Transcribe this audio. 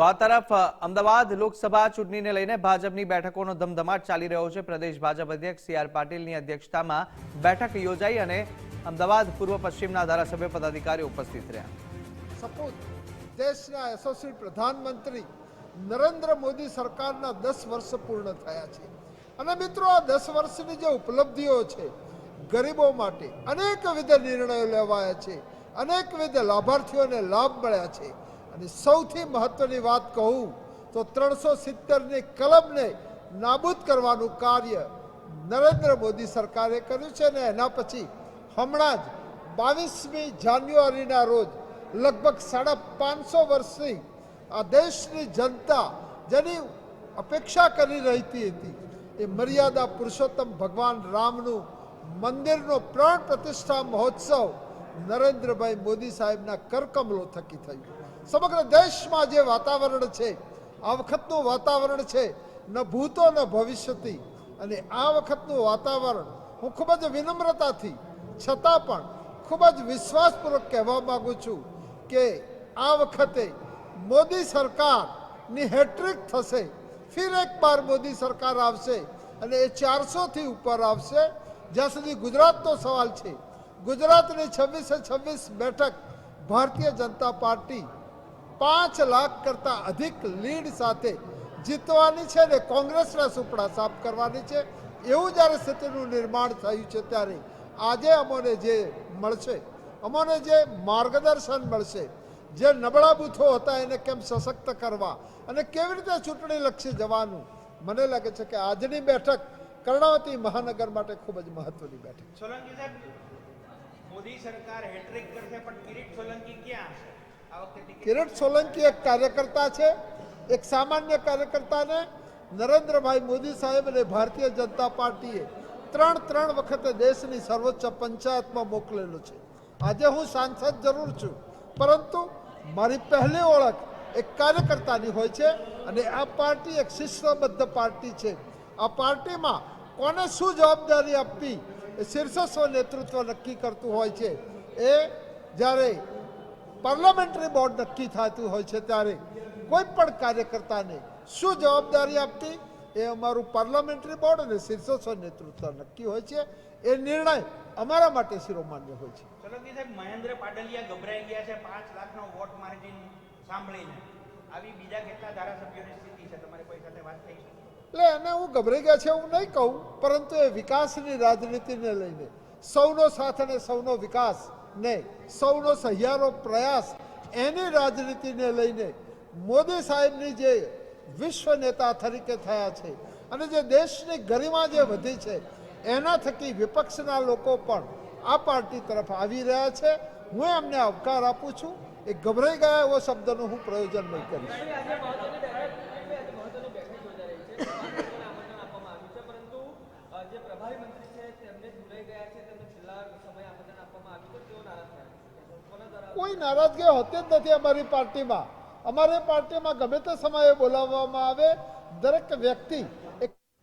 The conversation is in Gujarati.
તો આ તરફ અમદાવાદ લોકસભા ચૂંટણીને લઈને ભાજપની બેઠકોનો ધમધમાટ ચાલી રહ્યો છે. પ્રદેશ ભાજપ અધ્યક્ષ સી આર પાટીલની અધ્યક્ષતામાં બેઠક યોજાઈ અને અમદાવાદ પૂર્વ પશ્ચિમના ધારાસભ્ય પદાધિકારીઓ ઉપસ્થિત રહ્યા. સપૂત દેશના યશસ્વી પ્રધાનમંત્રી નરેન્દ્ર મોદી સરકારના દસ વર્ષ પૂર્ણ થયા છે. અને મિત્રો, આ દસ વર્ષની જે ઉપલબ્ધિઓ છે, ગરીબો માટે અનેકવિધ નિર્ણયો લેવાયા છે. અનેકવિધ લાભાર્થીઓને લાભ મળ્યા છે. અને સૌથી મહત્વની વાત કહું તો ત્રણસો સિત્તેરની કલમને નાબૂદ કરવાનું કાર્ય નરેન્દ્ર મોદી સરકારે કર્યું છે ને એના પછી હમણાં જ બાવીસમી જાન્યુઆરીના રોજ લગભગ સાડા પાંચસો વર્ષથી આ દેશની જનતા જેની અપેક્ષા કરી રહેતી હતી એ મર્યાદા પુરુષોત્તમ ભગવાન રામનું મંદિરનો પ્રાણ પ્રતિષ્ઠા મહોત્સવ નરેન્દ્રભાઈ મોદી સાહેબના કરકમલો થકી થયું. સમગ્ર દેશમાં જે વાતાવરણ છે, આ વખતનું વાતાવરણ છે, ન ભૂતો ન ભવિષ્યથી અને આ વખતનું વાતાવરણ હું ખૂબ જ વિનમ્રતાથી, છતાં પણ ખૂબ જ વિશ્વાસપૂર્વક કહેવા માગું છું કે આ વખતે મોદી સરકારની હેટ્રિક થશે. ફિર એક બાર મોદી સરકાર આવશે અને એ ચારસોથી ઉપર આવશે. જ્યાં સુધી ગુજરાતનો સવાલ છે, ગુજરાતની છવ્વીસે છવ્વીસ બેઠક ભારતીય જનતા પાર્ટી પાંચ લાખ કરતાં અધિક લીડ સાથે જીતવાની છે ને કોંગ્રેસના સુપડા સાફ કરવાની છે. એવું જ્યારે સ્થિતિનું નિર્માણ થયું છે ત્યારે આજે અમોને જે મળશે, અમોને જે માર્ગદર્શન મળશે, જે નબળા બૂથો હતા એને કેમ સશક્ત કરવા અને કેવી રીતે ચૂંટણી લક્ષી જવાનું, મને લાગે છે કે આજની બેઠક કર્ણાવતી મહાનગર માટે ખૂબ જ મહત્વની બેઠક સોલંકી સાહેબ, મોદી સરકાર હેટ્રિક કરશે, પણ કિરીટ સોલંકી ક્યાં હશે? કિરીટ સોલંકી એક કાર્યકર્તા છે, એક સામાન્ય કાર્યકર્તાને નરેન્દ્રભાઈ મોદી સાહેબ અને ભારતીય જનતા પાર્ટીએ ત્રણ ત્રણ વખતે દેશની સર્વોચ્ચ પંચાયતમાં મોકલેલો છે. આજે હું સાંસદ જરૂર છું, પરંતુ મારી પહેલી ઓળખ એક કાર્યકર્તાની હોય છે અને આ પાર્ટી એક શિસ્તબદ્ધ પાર્ટી છે. આ પાર્ટીમાં કોને શું જવાબદારી આપવી એ શીર્ષસ્વ નેતૃત્વ નક્કી કરતું હોય છે. એ જ્યારે પાર્લામેન્ટરી બોર્ડ નક્કી થતું હોય છે ત્યારે કોઈ પણ કાર્યકર્તાને શું જવાબદારી આપતી એ અમારું પાર્લામેન્ટરી બોર્ડ અને શીર્ષસ્વ નેતૃત્વ નક્કી હોય છે. એ નિર્ણય અમારા માટે શિરોમાન્ય હોય છે. સાહેબ મહેન્દ્ર પાડલિયા ગભરાઈ ગયા છે પાંચ લાખનો વોટ માર્જિન સાંભળીને. આવી બીજા કેટલા ધારાસભ્યોની સ્થિતિ છે? તમારી કોઈ સાથે વાત થઈ છે એટલે એને હું ગભરાઈ ગયા છે હું નહીં કહું પરંતુ એ વિકાસની રાજનીતિને લઈને સૌનો સાથ અને સૌનો વિકાસ ને સૌનો સહિયારો પ્રયાસ એની રાજનીતિને લઈને મોદી સાહેબની જે વિશ્વ નેતા તરીકે થયા છે અને જે દેશની ગરિમા જે વધી છે, એના થકી વિપક્ષના લોકો પણ આ પાર્ટી તરફ આવી રહ્યા છે. હું એમને આવકાર આપું છું. એ ગભરાઈ ગયા એવો શબ્દનું હું પ્રયોજન નહીં કરીશ. જે પ્રભારી મંત્રી છે તેમને ગયા છે. કોઈ નારાજગી હોતી જ નથી અમારી પાર્ટીમાં. અમારી પાર્ટીમાં ગમે તે સમયે બોલાવવામાં આવે. દરેક વ્યક્તિ